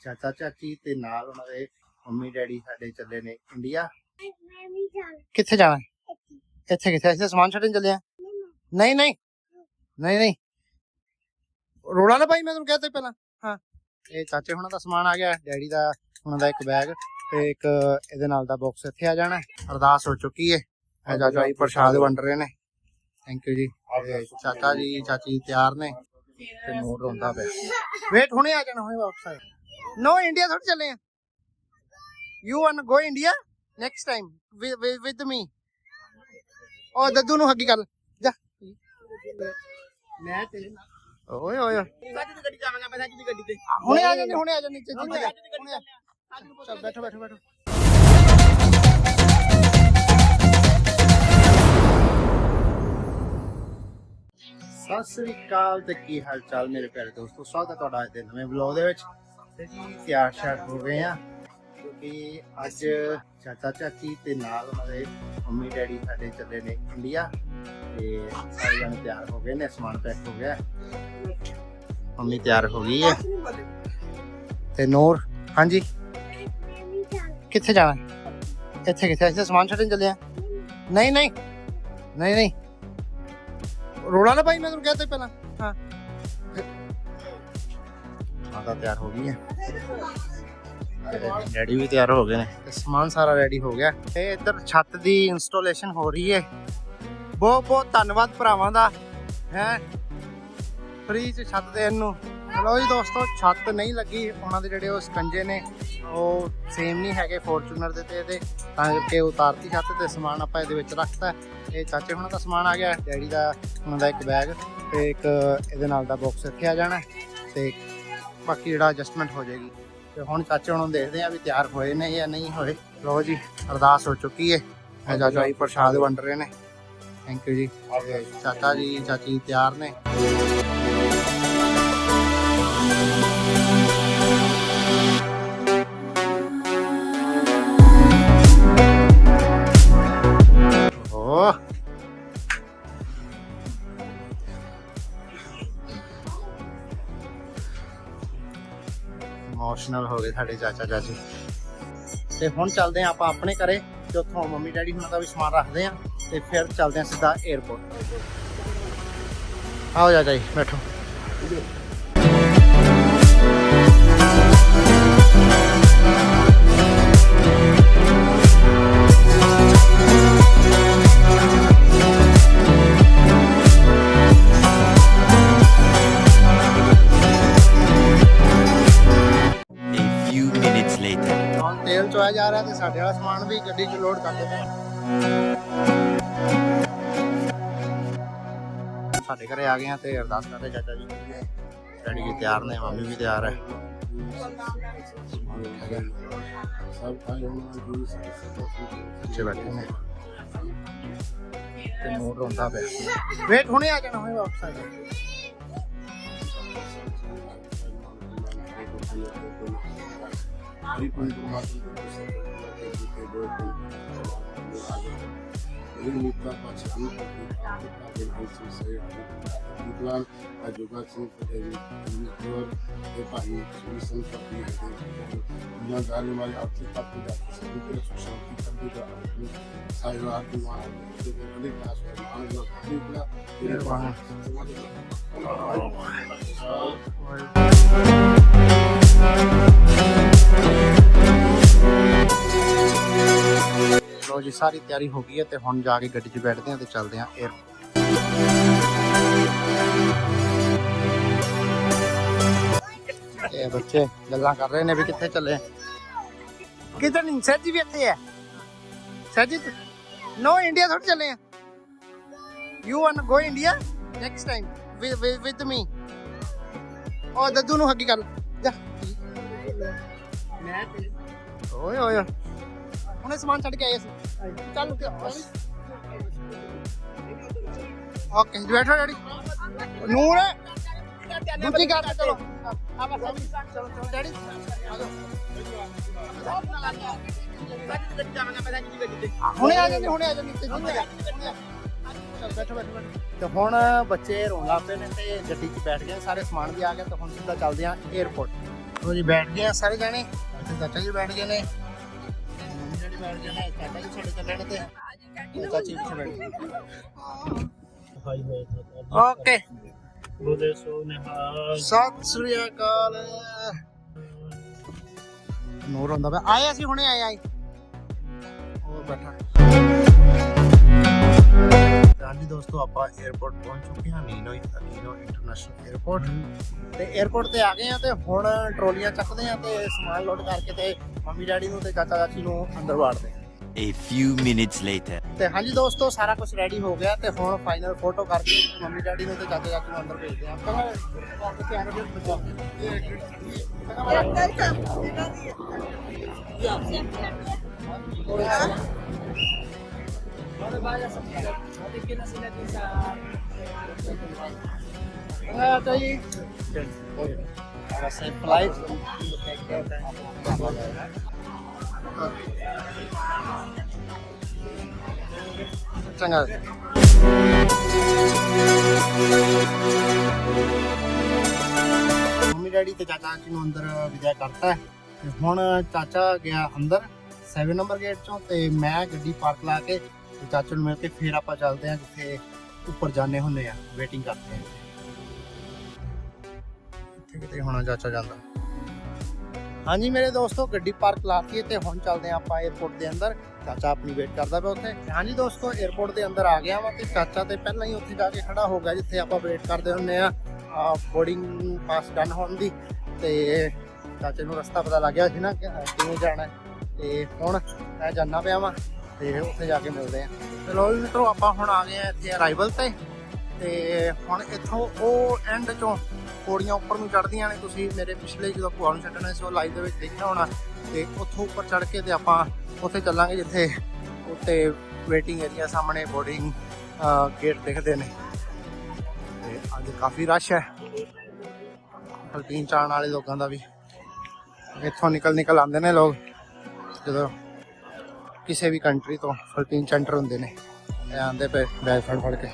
ਚਾਚਾ ਚਾਚੀ ਤੇ ਨਾਲ ਉਹਨਾਂ ਦੇ ਮੰਮੀ ਡੈਡੀ ਸਾਡੇ ਚੱਲੇ ਨੇ ਇੰਡੀਆ। ਮੈਂ ਵੀ ਜਾਣਾ। ਕਿੱਥੇ ਜਾਣਾ? ਇੱਥੇ। ਕਿੱਥੇ? ਅਸੀਂ ਤਾਂ ਸਮਾਨ ਛੱਡਣ ਚੱਲੇ ਆ? ਨਹੀਂ ਨਹੀਂ। ਨਹੀਂ ਨਹੀਂ। ਰੋਲਾ ਨਾ ਭਾਈ ਮੈਂ ਤੁਹਾਨੂੰ ਕਹਿ ਤਾ ਪਹਿਲਾਂ। ਹਾਂ। ਇਹ ਚਾਚੇ ਹੁਣਾਂ ਦਾ ਸਮਾਨ ਆ ਗਿਆ ਡੈਡੀ ਦਾ ਉਹਨਾਂ ਦਾ ਇੱਕ ਬੈਗ ਤੇ ਇੱਕ ਇਹਦੇ ਨਾਲ ਦਾ ਬਾਕਸ ਇੱਥੇ ਆ ਜਾਣਾ। ਅਰਦਾਸ ਹੋ ਚੁੱਕੀ ਹੈ ਇਹ ਚਾਚਾ ਜੀ ਪ੍ਰਸ਼ਾਦ ਵੰਡ ਰਹੇ ਨੇ। ਥੈਂਕ ਯੂ ਜੀ। ਤੇ ਚਾਚਾ ਜੀ ਚਾਚੀ ਤਿਆਰ ਨੇ ਤੇ ਮੋਰ ਰੋਂਦਾ ਪਿਆ। ਵੇਟ ਹੁਣੇ ਆ ਜਾਣਾ ਹੁਣੇ ਵਾਪਸ ਆ ਨੋ ਇੰਡੀਆ ਥੋੜੀ ਚੱਲੇ ਆ you want go India next time with me ਉਹ ਦੱਦੂ ਨੂੰ ਹੱਗੀ ਕਰ ਜਾ ਮੈਂ ਤੇਰੇ ਨਾਲ ਓਏ ਓਏ। ਸਾਡੀ ਦੀ ਗੱਡੀ ਜਾਵਾਂਗਾ ਮੈਂ ਸਾਡੀ ਦੀ ਗੱਡੀ ਤੇ ਹੁਣੇ ਆ ਜਾਂਦੇ ਹੁਣੇ ਆ ਜਾਂਦੇ ਨੀਚੇ ਹੁਣੇ ਆ। ਚੱਲ ਬੈਠੋ ਬੈਠੋ ਬੈਠੋ ਸਤਿ ਸ੍ਰੀ ਅਕਾਲ ਤੇ ਕੀ ਹਾਲ ਚਾਲ ਮੇਰੇ ਪਿਆਰੇ ਦੋਸਤੋ ਸਵਾਗਤ ਹੈ ਤੁਹਾਡਾ ਅੱਜ ਦੇ ਨਵੇਂ ਵਲੌਗ ਦੇ ਵਿੱਚ ਤੇ ਜੀ ਤਿਆਰ ਸ਼ਾਰ ਹੋ ਗਏ ਆ, ਕਿਉਂਕਿ ਅੱਜ ਚਾਚਾ ਚਾਚੀ ਤੇ ਨਾਲ ਉਹਨਾਂ ਮੰਮੀ ਡੈਡੀ ਸਾਡੇ ਚੱਲੇ ਨੇ ਇੰਡੀਆ, ਤੇ ਸਾਰੇ ਜਣੇ ਤਿਆਰ ਹੋ ਗਏ ਨੇ, ਸਮਾਨ ਪੈਕ ਹੋ ਗਿਆ। ਮੰਮੀ ਤਿਆਰ ਹੋ ਗਈ ਹੈ। ਤੇ ਨੂਰ, ਹਾਂਜੀ? ਮੈਂ ਜਾਣਾ ਕਿੱਥੇ ਜਾਣਾ? ਇੱਥੇ ਕਿੱਥੇ? ਅਸੀਂ ਸਮਾਨ ਛੱਡਣ ਚੱਲੇ ਆ? ਨਹੀਂ ਨਹੀਂ। ਨਹੀਂ ਨਹੀਂ। ਰੋਲਾ ਨਾ ਭਾਈ ਮੈਂ ਤੁਹਾਨੂੰ ਕਹਿ ਤਾ ਪਹਿਲਾਂ। ਮਾਤਾ ਤਿਆਰ ਹੋ ਗਈ ਹੈ। ਡੈਡੀ ਵੀ ਤਿਆਰ ਹੋ ਗਏ ਨੇ। ਤੇ ਸਮਾਨ ਸਾਰਾ ਰੈਡੀ ਹੋ ਗਿਆ। ਤੇ ਇੱਧਰ ਛੱਤ ਦੀ ਇੰਸਟਾਲੇਸ਼ਨ ਹੋ ਰਹੀ ਹੈ। ਬਹੁਤ ਬਹੁਤ ਧੰਨਵਾਦ ਭਰਾਵਾਂ ਦਾ। ਹੈ? ਫ੍ਰੀ ਚ ਛੱਤ ਦੇਣ ਨੂੰ। ਚਲੋ ਜੀ ਦੋਸਤੋ, ਛੱਤ ਨਹੀਂ ਲੱਗੀ। ਉਹਨਾਂ ਦੇ ਜਿਹੜੇ ਉਹ ਸਕੰਜੇ ਨੇ, ਉਹ ਸੇਮ ਨਹੀਂ ਹੈਗੇ ਫੋਰਚੂਨਰ ਦੇ ਤੇ ਇਹਦੇ। ਤਾਂ ਕਰਕੇ ਉਤਾਰਤੀ ਛੱਤ ਤੇ ਸਮਾਨ ਆਪਾਂ ਇਹਦੇ ਵਿੱਚ ਰੱਖਤਾ। ਇਹ ਚਾਚੇ ਹੁਣਾਂ ਦਾ ਸਮਾਨ ਆ ਗਿਆ। ਡੈਡੀ ਦਾ, ਉਹਨਾਂ ਦਾ ਇੱਕ ਬੈਗ ਤੇ ਇੱਕ, ਇਹਦੇ ਨਾਲ ਦਾ ਬਾਕਸ ਰੱਖਿਆ ਜਾਣਾ। ਤੇ ਬਾਕੀ ਜਿਹੜਾ ਐਡਜਸਟਮੈਂਟ ਹੋ ਜਾਏਗੀ। ਤੇ ਹੁਣ ਚਾਚੇ ਹੁਣਾਂ ਦੇਖਦੇ ਆ ਵੀ ਤਿਆਰ ਹੋਏ ਨੇ ਜਾਂ ਨਹੀਂ ਹੋਏ। ਲੋ ਜੀ, ਅਰਦਾਸ ਹੋ ਚੁੱਕੀ ਹੈ ਇਹ ਚਾਚਾ ਜੀ ਪ੍ਰਸ਼ਾਦ ਵੰਡ ਰਹੇ ਨੇ। ਥੈਂਕ ਯੂ ਜੀ। ਤੇ ਚਾਚਾ ਜੀ, ਚਾਚੀ ਤਿਆਰ ਨੇ। ਗਏ ਸਾਡੇ ਚਾਚਾ ਚਾਚੀ। ਤੇ ਹੁਣ ਚੱਲਦੇ ਆ ਆਪਾਂ ਆਪਣੇ ਘਰੇ, ਤੇ ਉੱਥੋਂ ਮੰਮੀ ਡੈਡੀ ਹੁਣਾਂ ਦਾ ਵੀ ਸਮਾਨ ਰੱਖਦੇ ਆ ਤੇ ਫਿਰ ਚੱਲਦੇ ਆ ਸਿੱਧਾ 에어ਪੋਰਟ ਆਓ ਚਾਚਾ ਜੀ, ਬੈਠੋ। ਤੇਲ ਚੋਇਆ ਜਾ ਰਿਹਾ ਤੇ ਸਾਡੇ ਵਾਲਾ ਸਮਾਨ ਵੀ ਗੱਡੀ 'ਚ ਲੋਡ ਕਰਦੇ ਪਏ ਸਾਡੇ ਘਰੇ ਆ ਗਏ ਆ ਤੇ ਅਰਦਾਸ ਕਰਦੇ ਚਾਚਾ ਜੀ ਡੈਡੀ ਜੀ ਤਿਆਰ ਨੇ ਮੰਮੀ ਵੀ ਤਿਆਰ ਹੈ ਬੈਠੇ ਨੇ। ਤੇ ਮੋੜ ਰੋਂਦਾ ਪਿਆ। ਵੇਟ ਹੁਣੇ ਆ ਜਾਣਾ ਹੋਏ ਵਾਪਸ ਆ ਜਾਣਾ itu informasi Terima kasih. ਜੀ ਸਾਰੀ ਤਿਆਰੀ ਹੋ ਗਈ ਹੈ ਤੇ ਹੁਣ ਜਾ ਕੇ ਗੱਡੀ 'ਚ ਬੈਠਦੇ ਹਾਂ ਤੇ ਚੱਲਦੇ ਹਾਂ 에ਅਰ ਇਹ ਬੱਚੇ ਗੱਲਾਂ ਕਰ ਰਹੇ ਨੇ ਵੀ ਕਿੱਥੇ ਚੱਲੇ ਕਿੱਧਰ ਨਹੀਂ ਸਰ ਜੀ ਵੀ ਇੱਥੇ ਹੈ। ਸਰ ਜੀ ਨੋ ਇੰਡੀਆ ਥੋੜੀ ਚੱਲੇ ਆ। You want go India next time with me ਉਹ ਦੱਦੂ ਨੂੰ ਹੱਗੀ ਕਰ। ਜਾ। ਮੈਂ ਤੇ ਓਏ ਓਏ। ਹੁਣੇ ਸਮਾਨ ਛੱਡ ਕੇ ਆਏ ਸੀ ਚੱਲ ਕੇ ਓਕੇ ਜੀ ਬੈਠੋ ਡੈਡੀ? ਨੂਰ ਦੂਜੀ ਕਾਰ ਤੇ ਚਲੋ। ਆਪਾਂ ਸਭ ਚਲੋ ਚਲੋ ਡੈਡੀ ਹੁਣੇ ਆ ਜਾਂਦੇ ਹੁਣੇ ਆ ਜਾਂਦੇ ਨੀਚੇ ਨੀਚੇ ਜਾ। ਚੱਲ ਬੈਠੋ ਬੈਠੋ ਬੈਠੋ। ਤੇ ਹੁਣ ਬੱਚੇ ਰੋਣ ਲੱਗ ਪਏ ਨੇ ਤੇ ਗੱਡੀ 'ਚ ਬੈਠ ਗਏ ਸਾਰੇ ਸਮਾਨ ਵੀ ਆ ਗਿਆ ਤੇ ਹੁਣ ਸਿੱਧਾ ਚੱਲਦੇ ਆ 에어ਪੋਰਟ ਉਹ ਜੀ ਬੈਠ ਗਏ ਸਾਰੇ ਜਾਣੇ। ਚਾਚਾ ਜੀ ਬੈਠ ਗਏ ਨੇ। ਬੈਠ ਗਏ ਨੇ ਜੀ ਸਾਡੇ ਚੱਲਣ ਤੇ ਤੇ ਚਾਚੀ ਪਿੱਛੇ ਬੈਠ ਗਏ ਓਕੇ। ਬੋਲੇ ਸੋ ਨਿਹਾਲ ਸਤਿ ਸ੍ਰੀ ਅਕਾਲ। ਨੂਰ ਹੁੰਦਾ ਪਿਆ। ਆਏ ਅਸੀਂ ਹੁਣੇ ਆਏ ਆਏ। ਉਹ ਬੈਠਾ। ਹਾਂਜੀ ਦੋਸਤੋ ਆਪਾਂ 에어ਪੋਰਟ ਪਹੁੰਚ ਚੁੱਕੇ ਹਾਂ ਨੀਨੋ ਅਕੀਨੋ ਇੰਟਰਨੈਸ਼ਨਲ 에어ਪੋਰਟ ਤੇ 에어ਪੋਰਟ ਤੇ ਆ ਗਏ ਹਾਂ ਤੇ ਹੁਣ ਟਰੋਲੀਆਂ ਚੱਕਦੇ ਹਾਂ ਤੇ ਸਮਾਨ ਲੋਡ ਕਰਕੇ ਤੇ ਮੰਮੀ ਡੈਡੀ ਨੂੰ ਤੇ ਚਾਚਾ ਚਾਚੀ ਨੂੰ ਅੰਦਰ ਵਾੜਦੇ ਆ A few minutes later. ਤੇ ਹਾਂਜੀ ਦੋਸਤੋ ਸਾਰਾ ਕੁਝ ਰੈਡੀ ਹੋ ਗਿਆ ਤੇ ਹੁਣ ਫਾਈਨਲ ਫੋਟੋ ਕਰਕੇ ਮੰਮੀ ਡੈਡੀ ਨੂੰ ਤੇ ਚਾਚਾ ਚਾਚੀ ਨੂੰ ਅੰਦਰ ਭੇਜਦੇ ਆ ਆਪਾਂ ਕਰਕੇ ਤੇ ਆਣੇ ਵਿੱਚ ਬਚਾਉਂਦੇ ਇਹ ਇਹ ਕੇ Ah, tá aí. Para ser flight. ਚੰਗਾ ਮੰਮੀ ਡੈਡੀ ਤੇ ਚਾਚਾ ਜੀ ਨੂੰ ਅੰਦਰ ਵਿਦਾ ਕਰਤਾ ਤੇ ਹੁਣ ਚਾਚਾ ਗਿਆ ਅੰਦਰ 7 ਨੰਬਰ ਗੇਟ ਚੋਂ ਤੇ ਮੈਂ ਗੱਡੀ ਪਾਰਕ ਲਾ ਕੇ ਤੇ ਚਾਚੂ ਨੂੰ ਮਿਲ ਕੇ ਫਿਰ ਆਪਾਂ ਚੱਲਦੇ ਹਾਂ ਜਿੱਥੇ ਉੱਪਰ ਜਾਣੇ ਹੁੰਨੇ ਆ ਵੇਟਿੰਗ ਕਰਦੇ ਆ ਇੱਥੇ ਕਿਤੇ ਹੋਣਾ ਚਾਚਾ ਜਾਂਦਾ। ਹਾਂਜੀ ਮੇਰੇ ਦੋਸਤੋ, ਗੱਡੀ ਪਾਰਕ ਲਾਤੀ ਤੇ ਹੁਣ ਚੱਲਦੇ ਆ ਆਪਾਂ 에어ਪੋਰਟ ਦੇ ਅੰਦਰ। ਚਾਚਾ ਆਪਣੀ ਵੇਟ ਕਰਦਾ ਪਿਆ ਉੱਥੇ। ਹਾਂਜੀ ਦੋਸਤੋ 에어ਪੋਰਟ ਦੇ ਅੰਦਰ ਆ ਗਿਆ ਵਾ ਤੇ ਚਾਚਾ ਤੇ ਪਹਿਲਾਂ ਹੀ ਉੱਥੇ ਜਾ ਕੇ ਖੜਾ ਹੋ ਗਿਆ, ਜਿੱਥੇ ਆਪਾਂ ਵੇਟ ਕਰਦੇ ਹੁੰਨੇ ਆ ਬੋਰਡਿੰਗ ਪਾਸ ਡਨ ਹੋਣ ਦੀ। ਤੇ ਚਾਚੇ ਨੂੰ ਰਸਤਾ ਪਤਾ ਲੱਗ ਗਿਆ ਸੀ ਨਾ ਕਿਵੇਂ ਜਾਣਾ ਤੇ ਹੁਣ ਮੈਂ ਜਾਣਾ ਪਿਆ ਵਾ। ਤੇ ਉੱਥੇ ਜਾ ਕੇ ਮਿਲਦੇ ਆ। ਚਲੋ ਜੀ ਮਿੱਤਰੋ, ਆਪਾਂ ਹੁਣ ਆ ਗਏ ਆ ਇੱਥੇ ਅਰਾਈਵਲ ਤੇ। ਤੇ ਹੁਣ ਇੱਥੋਂ ਉਹ ਐਂਡ ਚੋਂ ਪੌੜੀਆਂ ਉੱਪਰ ਨੂੰ ਚੜ੍ਹਦੀਆਂ ਨੇ। ਤੁਸੀਂ ਮੇਰੇ ਪਿਛਲੇ ਜਦੋਂ ਭੂਆ ਨੂੰ ਛੱਡਣਾ ਸੀ, ਉਹ ਲਾਈਵ ਦੇ ਵਿੱਚ ਦੇਖਿਆ ਹੋਣਾ। ਤੇ ਉੱਥੋਂ ਉੱਪਰ ਚੜ੍ਹ ਕੇ ਤੇ ਆਪਾਂ ਉੱਥੇ ਚੱਲਾਂਗੇ, ਜਿੱਥੇ ਉੱਤੇ ਵੇਟਿੰਗ ਏਰੀਆ ਸਾਹਮਣੇ ਬੋਰਡਿੰਗ ਗੇਟ ਦਿਖਦੇ ਨੇ। ਤੇ ਅੱਜ ਕਾਫੀ ਰਸ਼ ਹੈ। ਫਲਪੀਨ ਚਾਣ ਵਾਲੇ ਲੋਕਾਂ ਦਾ ਵੀ। ਇੱਥੋਂ ਨਿਕਲ ਨਿਕਲ ਆਉਂਦੇ ਨੇ ਲੋਕ। ਜਦੋਂ ਕਿਸੇ ਵੀ ਕੰਟਰੀ ਤੋਂ ਫਲਪੀਨ ਸੈਂਟਰ ਹੁੰਦੇ ਨੇ। ਇਹ ਆਉਂਦੇ ਪਏ ਬੈਗ ਫੜ ਫੜ ਕੇ।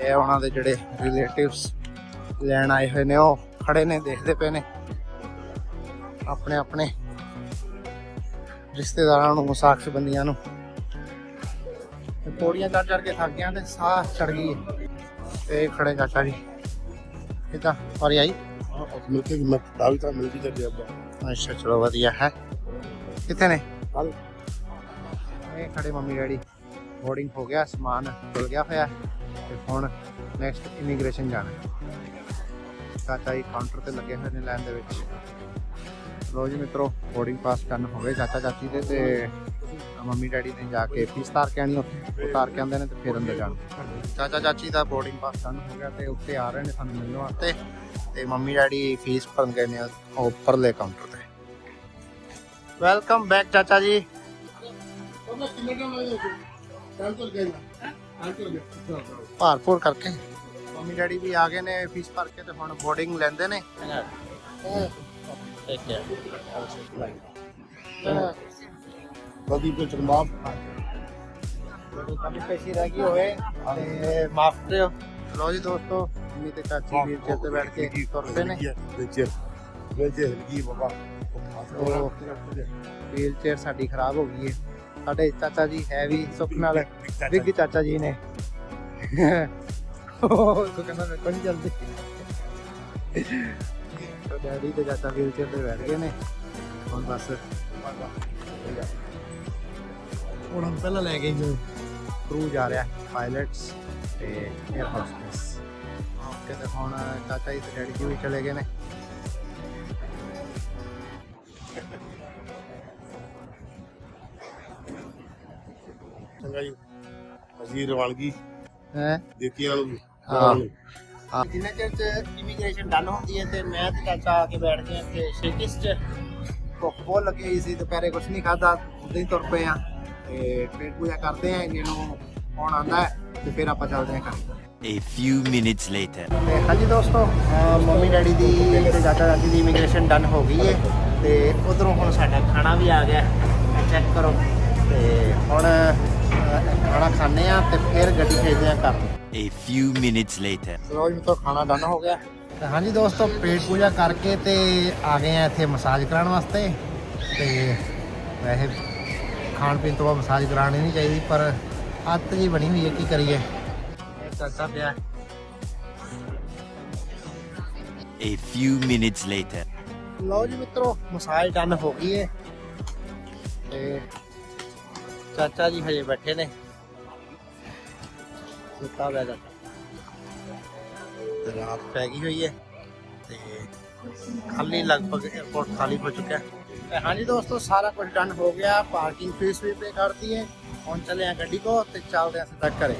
ਇਹ ਉਹਨਾਂ ਦੇ ਜਿਹੜੇ ਰਿਲੇਟਿਵਸ ਲੈਣ ਆਏ ਹੋਏ ਨੇ ਉਹ ਖੜੇ ਨੇ ਦੇਖਦੇ ਪਏ ਨੇ। ਆਪਣੇ ਆਪਣੇ ਰਿਸ਼ਤੇਦਾਰਾਂ ਨੂੰ ਸਾਖ ਬੰਦੀਆਂ ਨੂੰ। ਤੇ ਪੌੜੀਆਂ ਚੜ ਚੜ ਕੇ ਥੱਕ ਗਿਆ ਤੇ ਸਾਹ ਚੜ ਗਈ। ਤੇ ਖੜੇ ਚਾਚਾ ਜੀ। ਕਿਦਾਂ ਪਰ ਆਈ। ਮਿਲ ਕੇ ਮੈਂ ਤਾਂ ਮਿਲ ਚੱਲਿਆ ਅੱਬਾ ਅੱਛਾ ਚਲੋ ਵਧੀਆ ਹੈ। ਕਿੱਥੇ ਨੇ? ਇਹ ਖੜੇ ਮੰਮੀ ਡੈਡੀ। ਬੋਰਡਿੰਗ ਹੋ ਗਿਆ, ਸਮਾਨ ਖੁੱਲ ਗਿਆ ਹੋਇਆ ਤੇ ਹੁਣ ਨੈਕਸਟ ਇਮੀਗ੍ਰੇਸ਼ਨ ਜਾਣਾ ਚਾਚਾ ਜੀ ਕਾਊਂਟਰ ਤੇ ਲੱਗੇ ਹੋਏ ਨੇ ਲਾਈਨ ਦੇ ਵਿੱਚ। ਲੋ ਜੀ ਮਿੱਤਰੋ ਬੋਰਡਿੰਗ ਪਾਸ ਕਰਨ ਹੋ ਗਏ ਚਾਚਾ ਚਾਚੀ ਦੇ ਤੇ ਮੰਮੀ ਡੈਡੀ ਨੇ ਜਾ ਕੇ ਫੀਸ ਤਾਰ ਕੇ ਆਣੀ ਉੱਥੇ ਉਤਾਰ ਕੇ ਆਉਂਦੇ ਨੇ ਤੇ ਫਿਰ ਅੰਦਰ ਜਾਣ। ਚਾਚਾ ਚਾਚੀ ਦਾ ਬੋਰਡਿੰਗ ਪਾਸ ਕਰਨ ਹੋ ਗਿਆ ਤੇ ਉੱਤੇ ਆ ਰਹੇ ਨੇ ਸਾਨੂੰ ਮਿਲਣ ਵਾਸਤੇ। ਤੇ ਮੰਮੀ ਡੈਡੀ ਫੀਸ ਭਰਨ ਗਏ ਨੇ ਉਹ ਉੱਪਰਲੇ ਕਾਊਂਟਰ ਤੇ। ਵੈਲਕਮ ਬੈਕ ਚਾਚਾ ਜੀ। ਭਾਰਪੂਰ ਕਰਕੇ। ਮੰਮੀ ਡੈਡੀ ਵੀ ਆ ਗਏ ਨੇ ਫੀਸ ਭਰ ਕੇ ਤੇ ਹੁਣ ਬੋਰਡਿੰਗ ਲੈਂਦੇ ਨੇ। ਕਦੀ ਕੋ ਚਰਮਾਪ ਕਮੀ ਪੇਸ਼ੀ ਰਹਿ ਗਈ ਹੋਏ ਤੇ ਮਾਫ ਕਰਿਓ ਲੋ ਜੀ ਦੋਸਤੋ, ਮੰਮੀ ਤੇ ਚਾਚੀ ਵੀਰ ਚੇਅਰ ਤੇ ਬੈਠ ਕੇ ਤੁਰਦੇ ਨੇ। ਵਿੱਚ ਵਿੱਚ ਹਲਕੀ ਬਾਬਾ। ਉਹ ਵੀਲ ਚੇਅਰ ਸਾਡੀ ਖਰਾਬ ਹੋ ਗਈ ਹੈ ਸਾਡੇ ਚਾਚਾ ਜੀ ਹੈ ਵੀ ਸੁੱਖ ਨਾਲ। ਬਿੱਗ ਚਾਚਾ ਜੀ। ਨੇ। ਉਹ ਕਹਿੰਦਾ ਨਹੀਂ ਚੱਲਦੀ। ਤੇ ਡੈਡੀ ਤੇ ਚਾਚਾ ਵੀਲ ਚੇਅਰ ਤੇ ਬੈਠ ਗਏ ਨੇ। ਹੁਣ ਬਸ। ਹੁਣ ਹਮ ਪਹਿਲਾਂ ਲੈ ਗਏ ਜੋ। ਕਰੂ ਜਾ ਰਿਹਾ ਪਾਇਲਟਸ ਤੇ 에ਅਰ ਹੋਸਟਸ ਤੇ ਹੁਣ ਚਾਚਾ ਜੀ ਤੇ ਡੈਡੀ ਜੀ ਵੀ ਚਲੇ ਗਏ ਨੇ। ਚੰਗਾ ਜੀ। ਅਸੀਂ ਰਵਾਨਗੀ ਹੈ? ਦੇਖੀ ਵਾਲੂ ਹਾਂ। ਹਾਂ। ਜਿੰਨੇ ਚਿਰ ਚ ਇਮੀਗ੍ਰੇਸ਼ਨ ਡਨ ਹੁੰਦੀ ਹੈ ਤੇ ਮੈਂ ਤੇ ਚਾਚਾ ਆ ਕੇ ਬੈਠ ਗਏ ਤੇ ਸ਼ੇਕਿਸ ਚ ਭੁੱਖ ਬਹੁਤ ਲੱਗੀ ਹੋਈ ਸੀ ਦੁਪਹਿਰੇ ਕੁਝ ਨਹੀਂ ਖਾਦਾ ਉਦਾਂ ਹੀ ਤੁਰ ਪਏ ਆ ਤੇ ਪੇਟ ਪੂਜਾ ਕਰਦੇ ਆ ਇੰਨੇ ਨੂੰ ਫੋਨ ਆਉਂਦਾ ਹੈ ਤੇ ਫਿਰ ਆਪਾਂ ਚੱਲਦੇ ਆ ਘਰ। A few minutes later. ਤੇ ਹਾਂਜੀ ਦੋਸਤੋ ਮੰਮੀ ਡੈਡੀ ਦੀ ਤੇ ਚਾਚਾ ਚਾਚੀ ਦੀ ਇਮੀਗ੍ਰੇਸ਼ਨ ਡਨ ਹੋ ਗਈ ਹੈ ਤੇ ਉਧਰੋਂ ਹੁਣ ਸਾਡਾ ਖਾਣਾ ਵੀ ਆ ਗਿਆ। ਚੈੱਕ ਕਰੋ ਤੇ ਹੁਣ ਖਾਣਾ ਖਾਣੇ ਆ ਤੇ ਫਿਰ ਗੱਡੀ ਭੇਜਦੇ ਆ ਘਰ। A few minutes later. ਚਲੋ ਜੀ ਤਾਂ ਖਾਣਾ ਡਨ ਹੋ ਗਿਆ। ਤੇ ਹਾਂਜੀ ਦੋਸਤੋ ਪੇਟ ਪੂਜਾ ਕਰਕੇ ਤੇ ਆ ਗਏ ਆ ਇੱਥੇ ਮਸਾਜ ਕਰਾਉਣ ਵਾਸਤੇ। ਤੇ ਵੈਸੇ ਖਾਣ ਪੀਣ ਤੋਂ ਬਾਅਦ ਮਸਾਜ ਕਰਾਉਣੀ ਨਹੀਂ ਚਾਹੀਦੀ ਪਰ ਹੱਥ ਜੀ ਬਣੀ ਹੋਈ ਹੈ ਕੀ ਕਰੀਏ। ਚਾਚਾ ਪਿਆ। A few minutes later. ਲਓ ਜੀ ਮਿੱਤਰੋ ਮਸਾਜ ਡਨ ਹੋ ਗਈ ਹੈ। ਤੇ ਚਾਚਾ ਜੀ ਹਜੇ ਬੈਠੇ ਨੇ ਸੁੱਤਾ ਪਿਆ ਚਾਚਾ ਤੇ ਰਾਤ ਪੈ ਗਈ ਹੋਈ ਹੈ ਤੇ ਖਾਲੀ ਲਗਭਗ 에어ਪੋਰਟ ਖਾਲੀ ਹੋ ਚੁੱਕਾ ਹੈ ਤੇ ਹਾਂਜੀ ਦੋਸਤੋ ਸਾਰਾ ਕੁਝ ਡਨ ਹੋ ਗਿਆ ਪਾਰਕਿੰਗ ਫੀਸ ਵੀ ਪੇ ਕਰਤੀ ਹੈ ਹੁਣ ਚੱਲੇ ਆ ਗੱਡੀ ਕੋ ਤੇ ਚੱਲਦੇ ਆ ਸਿੱਧਾ ਘਰੇ